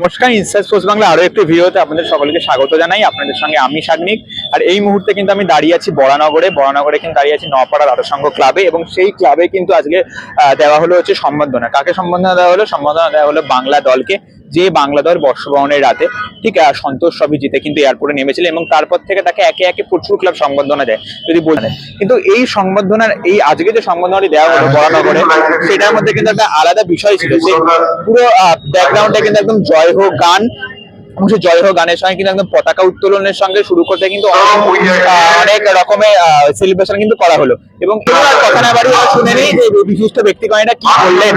নমস্কার ইনসাইজ পোস্ট বাংলা আরও একটি ভিডিওতে আপনাদের সকলকে স্বাগত জানাই। আপনাদের সঙ্গে আমি সাগনিক। আর এই মুহূর্তে কিন্তু আমি দাঁড়িয়ে আছি বরানগরে। বরানগরে কিন্তু দাঁড়িয়ে আছি নপাড়া রাধাসংঘ ক্লাবে এবং সেই ক্লাবে কিন্তু আজকে দেওয়া হলো হচ্ছে সম্বর্ধনা। কাকে সম্বর্ধনা দেওয়া হলো? সম্বর্ধনা দেওয়া হলো বাংলা দলকে। যে বাংলা দল বর্ষবরণের রাতে, ঠিক সন্তোষ ট্রফি জিতে কিন্তু এয়ারপোর্টে নেমেছিল এবং তারপর থেকে তাকে একে একে প্রচুর ক্লাব সংবর্ধনা দেয়, যদি বলেন কিন্তু এই সংবর্ধনার, এই আজকে যে সংবর্ধনাটি দেওয়া হলো বরানগরে, সেটার মধ্যে কিন্তু একটা আলাদা বিষয় ছিল যে পুরো ব্যাকগ্রাউন্ডে কিন্তু একদম জয় হোক গান জয় হোক গানের সঙ্গে কিন্তু একদম পতাকা উত্তোলনের সঙ্গে শুরু করতে কিন্তু অনেক রকমের সেলিব্রেশন কিন্তু করা হলো। এবং কথা না এবার শুনে নেই যে বিশিষ্ট ব্যক্তিগণেরা কি বললেন।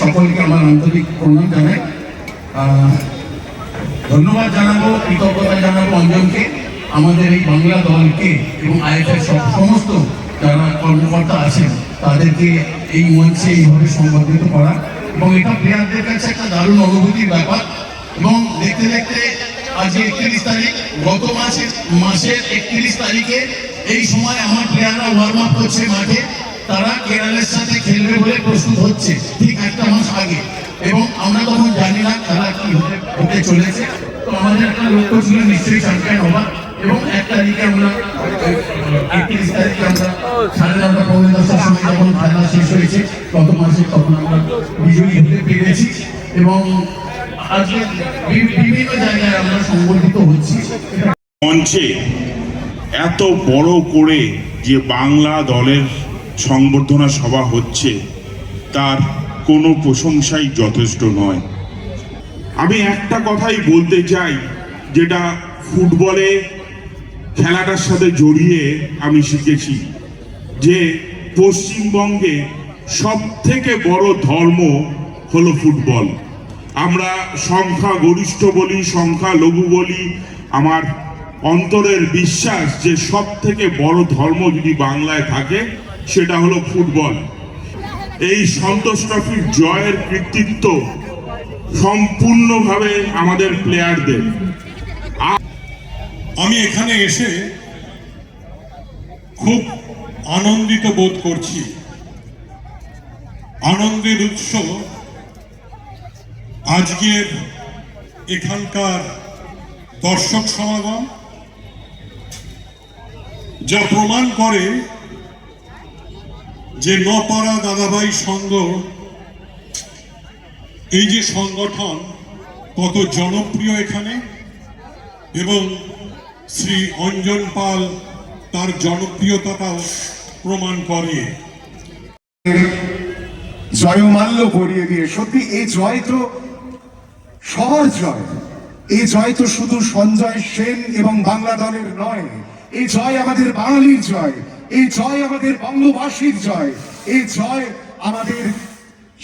সকলকে আমার আন্তরিক প্রণাম জানাই ধন্যবাদ জানাব। কৃতজ্ঞতা জানাব অঞ্জনকে আমাদের এই বাংলা দলকে এবং আইএফের সমস্ত যারা কর্মকর্তা আছেন তাদেরকে এই মঞ্চে এইভাবে সংবর্ধিত করা এবং এটা প্লেয়ারদের কাছে একটা দারুণ অনুভূতির ব্যাপার এবং দেখতে দেখতে আজ একত্রিশ তারিখ, গত মাসের মাসের একত্রিশ তারিখে এই সময় আমার প্লেয়াররা ওয়ার্ম আপ করছে মাঠে। তারা কেরালের সাথে খেলবে বলে প্রস্তুত হচ্ছে, ঠিক একটা মাস আগে। এবং আমরা তখন জানি না তারা কি হতে চলেছে। তো আমাদের একটা লক্ষ্য ছিল নিশ্চয়ই চ্যাম্পিয়ন হওয়া এবং এক তারিখে আমরা, একত্রিশ তারিখে আমরা সাড়ে নটা পৌনে দশটার সময় যখন খেলা শেষ হয়েছে, গত মাসে তখন আমরা বিজয়ী হতে পেরেছি এবং মঞ্চে এত বড় করে যে বাংলা দলের সংবর্ধনা সভা হচ্ছে, তার কোনো প্রশংসাই যথেষ্ট নয়। আমি একটা কথাই বলতে চাই, যেটা ফুটবলে খেলাটার সাথে জড়িয়ে আমি শিখেছি, যে পশ্চিমবঙ্গে সব থেকে বড় ধর্ম হলো ফুটবল। আমরা সংখ্যা গরিষ্ঠ বলি সংখ্যা লঘু বলি, আমার অন্তরের বিশ্বাস যে সব থেকে বড় ধর্ম যদি বাংলায় থাকে, সেটা হলো ফুটবল। এই সন্তোষ ট্রফির জয়ের কৃতিত্ব সম্পূর্ণভাবে আমাদের প্লেয়ারদের। আমি এখানে এসে খুব আনন্দিত বোধ করছি। আনন্দের উৎস আজকের এখানকার দর্শক সমাগম, যা প্রমাণ করে যে নপাড়া দাদাভাই সংঘ, এই যে সংগঠন কত জনপ্রিয় এখানে এবং শ্রী অঞ্জন পাল তার জনপ্রিয়তাটাও প্রমাণ করে। জয়মাল্য পরিয়ে দিয়ে সত্যি এই জয় তো সবার জয়। এই জয় তো শুধু সঞ্জয় সেন এবং বাংলা দলের নয় এই জয় আমাদের বাঙালির জয় এই জয় আমাদের বঙ্গবাসীর জয় এই জয় আমাদের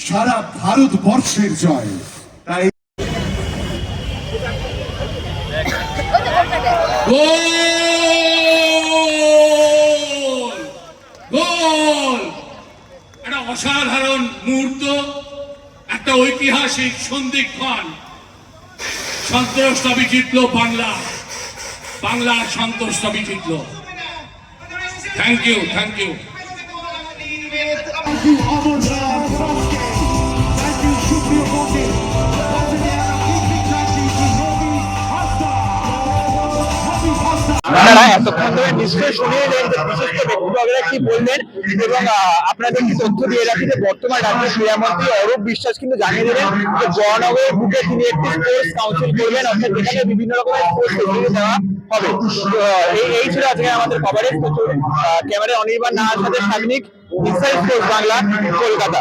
সারা ভারতবর্ষের জয়। তাই একটা অসাধারণ মুহূর্ত, একটা ঐতিহাসিক সন্ধিক্ষণ সন্তোষ তবে জিতলো বাংলা। বাংলা সন্তোষ তবে জিতলো। থ্যাংক ইউ থ্যাংক ইউ আপনারা এতক্ষণ ধরে নিশ্চয়ই শুনে এলেন যে বিশিষ্ট কি বললেন এবং আপনাদের কি তথ্য দিয়ে রাখি যে বর্তমান রাজ্যের ক্রীড়ামন্ত্রী অরূপ বিশ্বাস কিন্তু জানিয়ে দিলেন যে বরানগরের বুকে তিনি একটি স্পোর্টস কাউন্সিল করবেন অর্থাৎ যেখানে বিভিন্ন রকমের স্পোর্টস ফেসিলিটি দেওয়া হবে। এই এই ছিল আজকে আমাদের কভারেজ তো ক্যামেরায় অনির্বাণ নাহার সাথে সাগনিক ইনসাইড স্পোর্টস বাংলা কলকাতা।